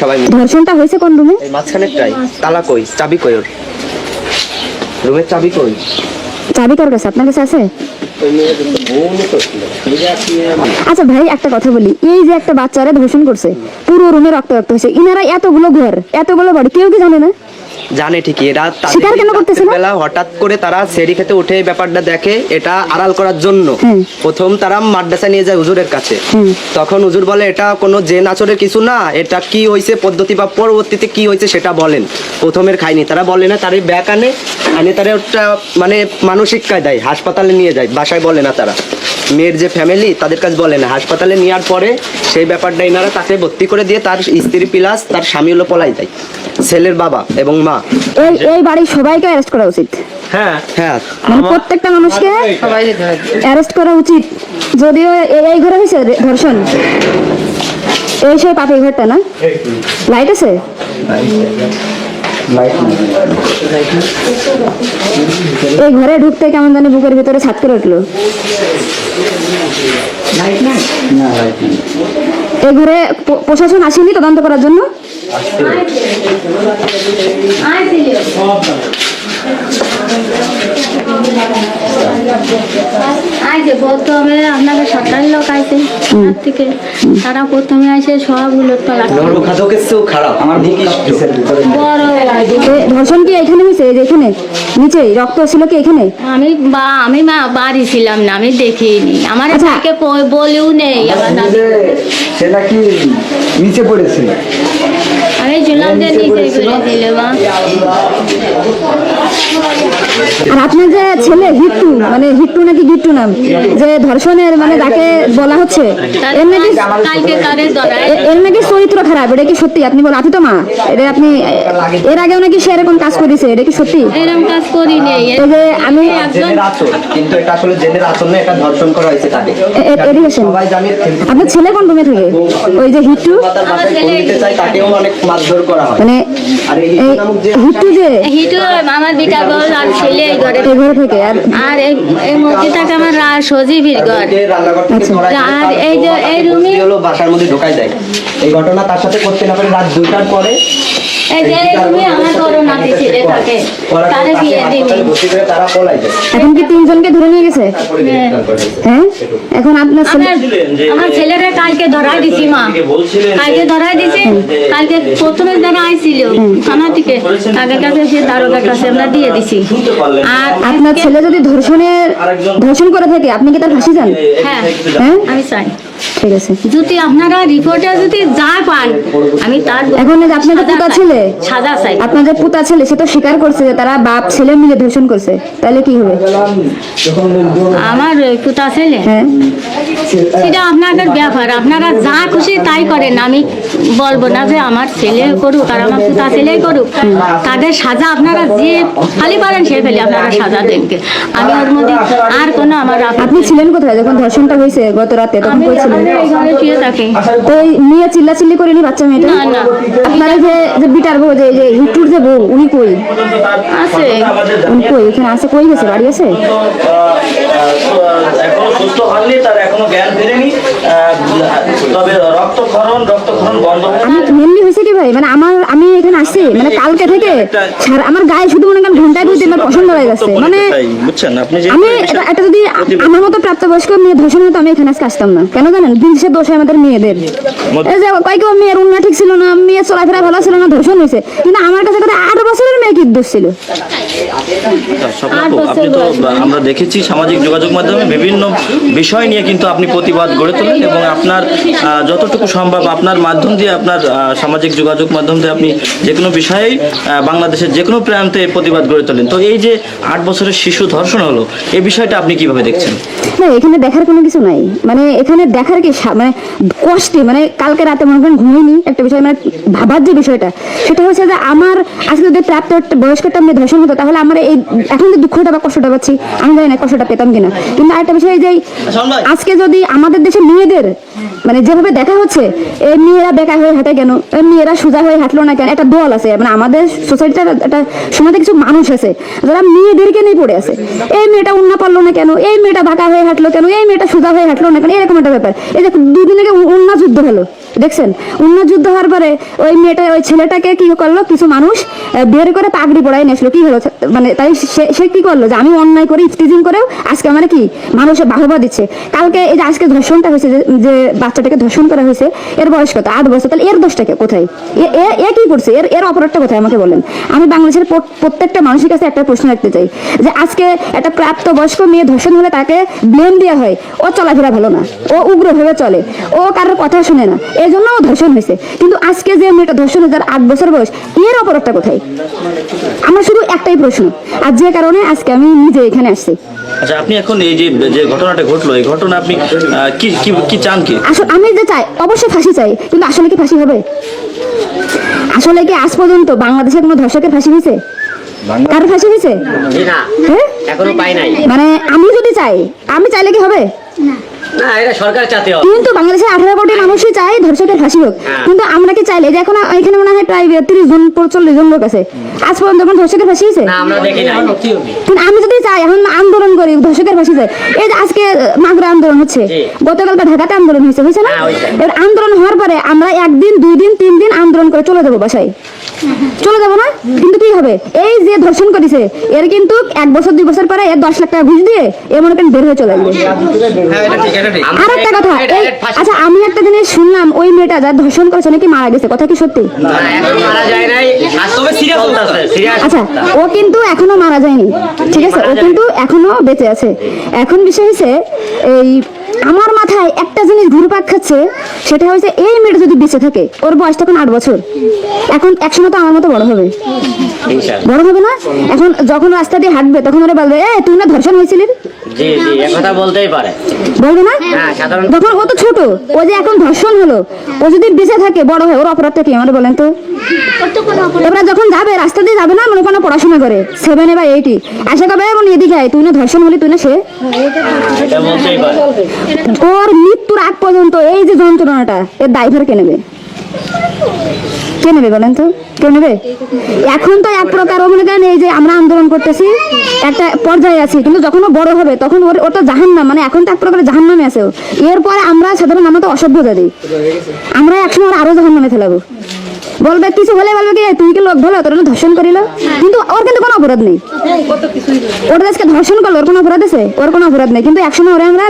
সবাই ধর্ষণটা হয়েছে কোন রুমে? এই মাঝখানেরটাই তালা কই চাবি কই ওর? রুমের চাবি কই? চাবি কার কাছে আপনার কাছে আছে? আচ্ছা ভাই একটা কথা বলি। এই যে একটা বাচ্চারা ধর্ষণ করছে পুরো রুমে রক্ত রক্ত হয়েছে। ইনারা এতগুলো ঘর এতগুলো বাড়ি কেউ কি জানে না? জানে ঠিকই করতেছে বেলা হঠাৎ করে তারা সেরি খেতে উঠে ব্যাপারটা দেখে এটা আড়াল করার জন্য। প্রথম তারা মাদ্রাসা নিয়ে যায় হুজুরের কাছে। তখন হুজুর বলে এটা কোনো যে নাচরের কিছু না এটা কি হয়েছে পদ্ধতি বা পরবর্তীতে কি হয়েছে সেটা বলেন। প্রথমের খায়নি তারা বলে না তারা ব্যাক আনে আনে তারা ওটা মানে মানসিক দেয় হাসপাতালে নিয়ে যায় বাসায় বলে না তারা। মেয়ের যে ফ্যামিলি তাদের কাছে বলে না। হাসপাতালে নেওয়ার পরে সেই ব্যাপারটা এনারা তাকে ভর্তি করে দিয়ে তার স্ত্রী প্লাস তার স্বামী হলো পলাই দেয় ছেলের বাবা এবং মা। এই এই বাড়ির সবাইকে অ্যারেস্ট করা উচিত। হ্যাঁ। হ্যাঁ। মানে প্রত্যেকটা মানুষকে অ্যারেস্ট করা উচিত। যদিও এই- এই ঘরে হয়েছে ধর্ষণ। এই সেই পাপের ঘরটা না? লাইট আছে? এই ঘরে ঢুকতে কেমন জানি বুকের ভিতরে ছাদ করে উঠল এই ঘরে প্রশাসন আসেনি তদন্ত করার জন্য? লোক থেকে তারা প্রথমে কি এখানে রক্ত কি এখানে আমি বা আমি মা বাড়ি ছিলাম না আমি দেখিনি আমার আচ্ছা। বলেও নেই আমার আর আপনার যে ছেলে হিট্টু মানে হিট্টু নাকি গিট্টু নাম যে ধর্ষণের মানে যাকে বলা হচ্ছে এর নাকি এর চরিত্র খারাপ এটা কি সত্যি? আপনি বলেন আপনি তো মা এটা আপনি এর আগেও নাকি সে এরকম কাজ করেছে এটা কি সত্যি? এরকম কাজ করি নেই আমি কিন্তু এটা আসলে জেনের এটা ধর্ষণ করা হয়েছে তাকে। আপনার ছেলে কোন রুমে থাকে? ওই যে হিট্টু? তাকেও অনেক মারধর করা হয়। মানে আর এই এই নামক যে হিটু আমার বিটা বল আর ছেলে এই ঘরে। ঘরে থেকে আর আর এই এই মসজিদটাকে আমার সজীবের ঘর। থেকে আচ্ছা। আর এই যে এই রুমে- হলো বাসার মধ্যে ঢোকাই দেয়। এই ঘটনা তার সাথে করতে না পারে রাত দুইটার পরে এখন কি তিনজনকে ধরে নিয়ে গেছে? করে। হ্যাঁ। এখন আপনার আমার ছেলেরা কালকে ধরাই দিছি মা। কালকে ধরাই দিছি। কালকে প্রথমে যারা আইছিল থানা থেকে তাদের কাছে সে দারোগার কাছে আমরা দিয়ে দিছি। আর আপনার ছেলে যদি ধর্ষণের ধর্ষণ করে থাকে আপনি কি তার ফাঁসি চান? হ্যাঁ। হ্যাঁ? আমি চাই। ঠিক আছে। যদি আপনারা রিপোর্টে যদি যা পান আমি তার এখন পুতা ছেলে সাজা চাই পুতা ছেলে সে তো স্বীকার করছে যে তারা বাপ ছেলে মিলে ধর্ষণ করছে। তাহলে কি হবে? আমার পুতা ছেলে? হ্যাঁ। সেটা আপনাদের ব্যাপার। আপনারা যা খুশি তাই করেন। আমি বলব না যে আমার ছেলে করুক আর আমার পুতা ছেলে করুক। তাদের সাজা আপনারা যে খালি পারেন সে ফেলে আপনারা সাজা দেনকে। আমি ওর মধ্যে আর কোনো আমার আপনি ছিলেন কোথায়? যখন ধর্ষণটা হয়েছে গত রাতে তখন এই ঘরে শুয়ে থাকি। তো এই মেয়ে চিল্লা চিল্লি করেনি বাচ্চা মেয়েটা। আপনার যে যে বিটার বউ যে যে হিটুর যে বউ উনি কই? আছে। উনি কই? এখানে আছে কই গেছে? বাড়ি আছে? এখনও সুস্থ হননি তার এখনও জ্ঞান ফেরেনি। আহ, তবে রক্তক্ষরণ রক্তক্ষরণ বন্ধ আমি মেনলি হয়েছে কি ভাই মানে আমার আমি এখানে আসছি মানে কালকে থেকে আমার গায়ে শুধু মনে করেন ঘন্টায় দুই আমার পছন্দ হয়ে যাচ্ছে মানে বুঝছেন? আপনি যে আমি এটা যদি আমার মতো প্রাপ্তবয়স্ক মেয়ে ধর্ষণ হতো আমি এখানে আজকে আসতাম না। কেন জানেন? দিন শেষে দোষ আমাদের মেয়েদের। এই যে কয়েক মেয়ের উন্না ঠিক ছিল না মেয়ের চলাফেরা ভালো ছিল না ধর্ষণ হয়েছে। কিন্তু আমার কাছে কথা আট বছরের মেয়ে কি দোষ ছিল? আপনি তো আমরা দেখেছি সামাজিক যোগাযোগ মাধ্যমে বিভিন্ন বিষয় নিয়ে কিন্তু আপনি প্রতিবাদ গড়ে তোলেন এবং আপনার যতটুকু সম্ভব আপনার মাধ্যম দিয়ে আপনার সামাজিক যোগাযোগ মাধ্যম দিয়ে আপনি যে কোনো বিষয়েই বাংলাদেশের যে কোনো প্রান্তে প্রতিবাদ গড়ে তোলেন। তো এই যে আট বছরের শিশু ধর্ষণ হলো এই বিষয়টা আপনি কীভাবে দেখছেন? না এখানে দেখার কোনো কিছু নাই। মানে এখানে দেখার কি মানে কষ্টে মানে কালকে রাতে মনে করেন ঘুমিনি একটা বিষয় মানে ভাবার যে বিষয়টা সেটা হচ্ছে যে আমার আজকে যদি প্রাপ্ত একটা বয়স্কটা মেয়ে ধর্ষণ হতো তাহলে আমার এই এখন যে দুঃখটা বা কষ্টটা পাচ্ছি আমি জানি না কষ্টটা পেতাম কিনা। কিন্তু আরেকটা বিষয় যে আজকে যদি আমাদের দেশে মেয়েদের মানে যেভাবে দেখা হচ্ছে, এই মেয়েরা বেকা হয়ে হাঁটে কেন? এই মেয়েরা সোজা হয়ে হাঁটলো না কেন? একটা দল আছে মানে আমাদের সোসাইটিটা একটা সমাজে কিছু মানুষ আছে, যারা মেয়েদেরকে নিয়ে পড়ে আছে। এই মেয়েটা উন্না পারল না কেন? এই মেয়েটা বাঁকা হয়ে হাঁটলো কেন? এই মেয়েটা সোজা হয়ে হাঁটলো না কেন? এরকম একটা ব্যাপার। এই দেখো দুদিন আগে উন্না যুদ্ধ হলো। দেখছেন? অন্য যুদ্ধ হওয়ার পরে ওই মেয়েটা, ওই ছেলেটাকে কি করল? কিছু মানুষ বের করে পাগড়ি পড়াই নিয়েছিল। কি হলো? মানে তাই সে- কি করল? যে আমি অন্যায় করে, ইফতিজিং করেও আজকে আমার কি মানুষে বাহবা দিচ্ছে। কালকে এই যে আজকে ধর্ষণটা হয়েছে, যে- বাচ্চাটাকে ধর্ষণ করা হয়েছে, এর বয়স কত? আট বছর। তাহলে এর দোষটাকে কোথায়? এ- এ এ কি করছে? এর এর অপরাধটা কোথায়? আমাকে বলেন। আমি বাংলাদেশের প্রত্যেকটা মানুষের কাছে একটা প্রশ্ন রাখতে চাই। যে আজকে একটা প্রাপ্ত বয়স্ক মেয়ে ধর্ষণ হলে তাকে ব্লেম দেওয়া হয়। ও চলাফেরা ভালো না। ও উগ্রভাবে চলে। ও কারোর কথা শুনে না। এই জন্য ধর্ষণ হয়েছে। কিন্তু আজকে যে মেয়েটা ধর্ষণ হয়েছে তার আট বছর বয়স এর অপরাধটা কোথায়? আমার শুধু একটাই প্রশ্ন। আর যে কারণে আজকে আমি নিজে এখানে আসছি। আচ্ছা আপনি এখন এই যে যে ঘটনাটা ঘটলো এই ঘটনা আপনি কি কি কি চান কি? আসলে আমি যে চাই অবশ্যই ফাঁসি চাই কিন্তু আসলে কি ফাঁসি হবে? আসলে কি আজ পর্যন্ত বাংলাদেশে কোনো ধর্ষকের ফাঁসি হয়েছে? কার ফাঁসি হয়েছে? না হ্যাঁ? এখনও পাই নাই। মানে আমি যদি চাই আমি চাইলে কি হবে? না এটা সরকার চাতে হবে। কিন্তু বাংলাদেশের আঠারো কোটি মানুষই চায় ধর্ষকের ফাঁসি হোক। কিন্তু আমরা কি চাইলে যে এখন এখানে মনে হয় প্রায় তিরিশ জন চল্লিশ জন লোক আছে। আজ পর্যন্ত কোনো ধর্ষকের ফাঁসি হয়েছে? না আমরা দেখি নাই। কিন্তু আমি যদি চাই এখন আন্দোলন করি ধর্ষকের ফাঁসি চাই। এই যে আজকে মাগরা আন্দোলন হচ্ছে গতকালকে ঢাকাতে আন্দোলন হয়েছে হয়েছে না? হ্যাঁ, এবার আন্দোলন হওয়ার পরে আমরা একদিন দুই দিন তিন দিন আন্দোলন করে চলে যাব বাসায়। চলে যাব না? কিন্তু কি হবে? এই যে ধর্ষণ করেছে এর কিন্তু এক বছর দুই বছর পরে এর দশ লাখ টাকা ঘুষ দিয়ে এ মনে করেন বের হয়ে চলে আসবে। আর একটা কথা আচ্ছা আমি একটা জিনিস শুনলাম ওই মেয়েটা যার ধর্ষণ করেছে নাকি মারা গেছে? কথা কি সত্যি? যায় আচ্ছা ও কিন্তু এখনও মারা যায়নি। ঠিক আছে? ও কিন্তু এখনও বেঁচে আছে। এখন বিষয় হচ্ছে এই আমার মাথায় একটা জিনিস ঘুরপাক খাচ্ছে সেটা হচ্ছে এই মেয়েটা যদি বেঁচে থাকে ওর বয়স তখন আট বছর। এখন একসময় তো আমার মতো বড় হবে। বড় হবে না? এখন যখন রাস্তা দিয়ে হাঁটবে তখন ওরা বলবে এ তুই না ধর্ষণ হয়েছিলি? জি জি একথা বলতেই পারে। বলবে না? হ্যাঁ ও তো ছোট ও যে এখন ধর্ষণ হলো ও যদি বেঁচে থাকে বড় হয় ওর অপরাধটা কি আমার বলেন তো? এবার যখন যাবে রাস্তা দিয়ে যাবে না মনে কোনো পড়াশোনা করে সেভেনে বা এইটি আশা কবে এদিকে তুই না ধর্ষণ হলি তুই না সে এটা বলতেই পারে। ওর মৃত্যুর আগ পর্যন্ত এই যে যন্ত্রণাটা, এর দায়ভার কে নেবে? কে নেবে বলেন তো? কে নেবে? এখন তো এক প্রকার মনে করেন যে আমরা আন্দোলন করতেছি, একটা পর্যায়ে আছি, কিন্তু যখন ও বড় হবে, তখন ওর, ওটা জাহান না মানে এখন তো এক প্রকার জাহান নামে আছে। এরপরে আমরা সাধারণ আমরা তো অসভ্যতা দিই আমরা একসময় আরও জাহান নামে ফেলাবো। বলবে, কিছু হলে বলবে কি তুই কি লোক ভালো তোর ধর্ষণ করিল? কিন্তু ওর কিন্তু কোনো অপরাধ নেই। ওর আজকে ধর্ষণ করল, ওর কোনো অপরাধ আছে? ওর কোনো অপরাধ নেই। কিন্তু একসময় ওরা আমরা